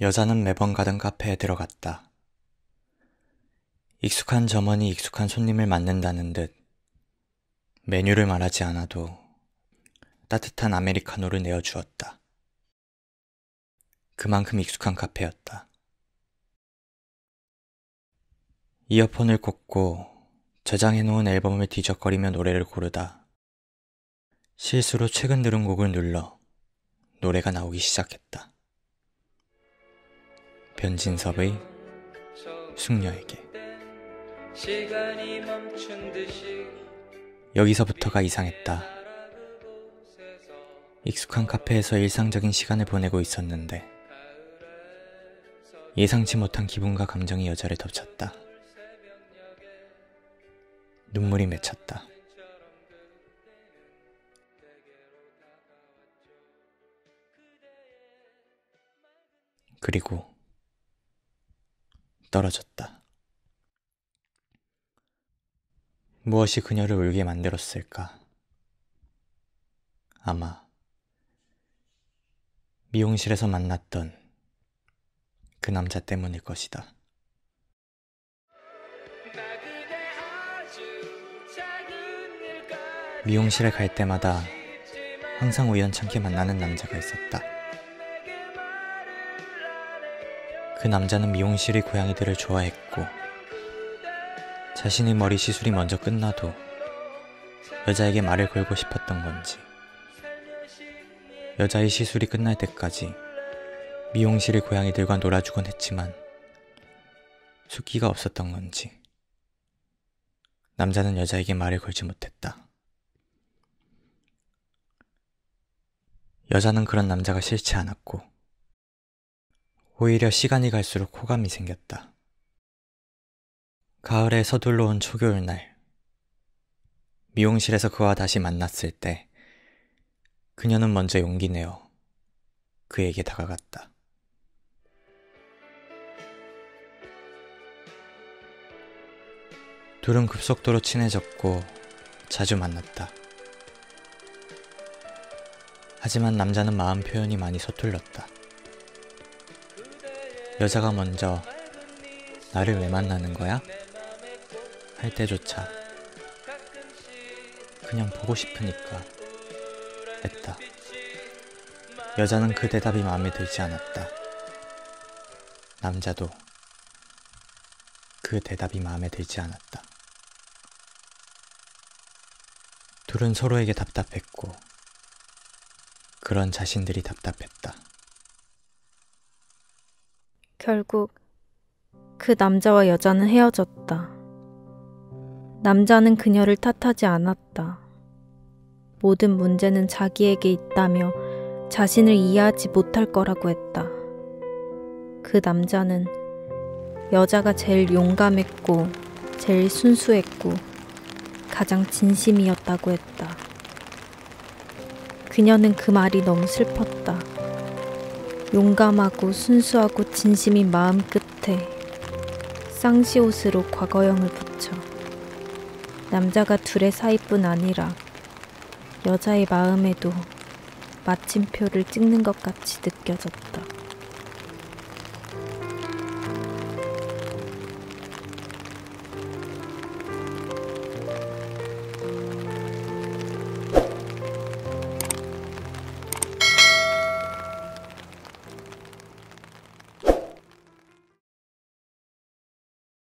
여자는 매번 가던 카페에 들어갔다. 익숙한 점원이 익숙한 손님을 맞는다는 듯 메뉴를 말하지 않아도 따뜻한 아메리카노를 내어주었다. 그만큼 익숙한 카페였다. 이어폰을 꽂고 저장해놓은 앨범을 뒤적거리며 노래를 고르다 실수로 최근 들은 곡을 눌러 노래가 나오기 시작했다. 변진섭의 숙녀에게 여기서부터가 이상했다. 익숙한 카페에서 일상적인 시간을 보내고 있었는데 예상치 못한 기분과 감정이 여자를 덮쳤다. 눈물이 맺혔다. 그리고 떨어졌다. 무엇이 그녀를 울게 만들었을까? 아마 미용실에서 만났던 그 남자 때문일 것이다. 미용실에 갈 때마다 항상 우연찮게 만나는 남자가 있었다. 그 남자는 미용실의 고양이들을 좋아했고, 자신의 머리 시술이 먼저 끝나도 여자에게 말을 걸고 싶었던 건지, 여자의 시술이 끝날 때까지 미용실의 고양이들과 놀아주곤 했지만, 숫기가 없었던 건지, 남자는 여자에게 말을 걸지 못했다. 여자는 그런 남자가 싫지 않았고, 오히려 시간이 갈수록 호감이 생겼다. 가을에 서둘러 온 초겨울 날, 미용실에서 그와 다시 만났을 때, 그녀는 먼저 용기 내어 그에게 다가갔다. 둘은 급속도로 친해졌고 자주 만났다. 하지만 남자는 마음 표현이 많이 서툴렀다. 여자가 먼저 나를 왜 만나는 거야? 할 때조차 그냥 보고 싶으니까 했다. 여자는 그 대답이 마음에 들지 않았다. 남자도 그 대답이 마음에 들지 않았다. 둘은 서로에게 답답했고 그런 자신들이 답답했다. 결국 그 남자와 여자는 헤어졌다. 남자는 그녀를 탓하지 않았다. 모든 문제는 자기에게 있다며 자신을 이해하지 못할 거라고 했다. 그 남자는 여자가 제일 용감했고, 제일 순수했고, 가장 진심이었다고 했다. 그녀는 그 말이 너무 슬펐다. 용감하고 순수하고 진심인 마음 끝에 쌍시옷으로 과거형을 붙여 남자가 둘의 사이뿐 아니라 여자의 마음에도 마침표를 찍는 것 같이 느껴졌다.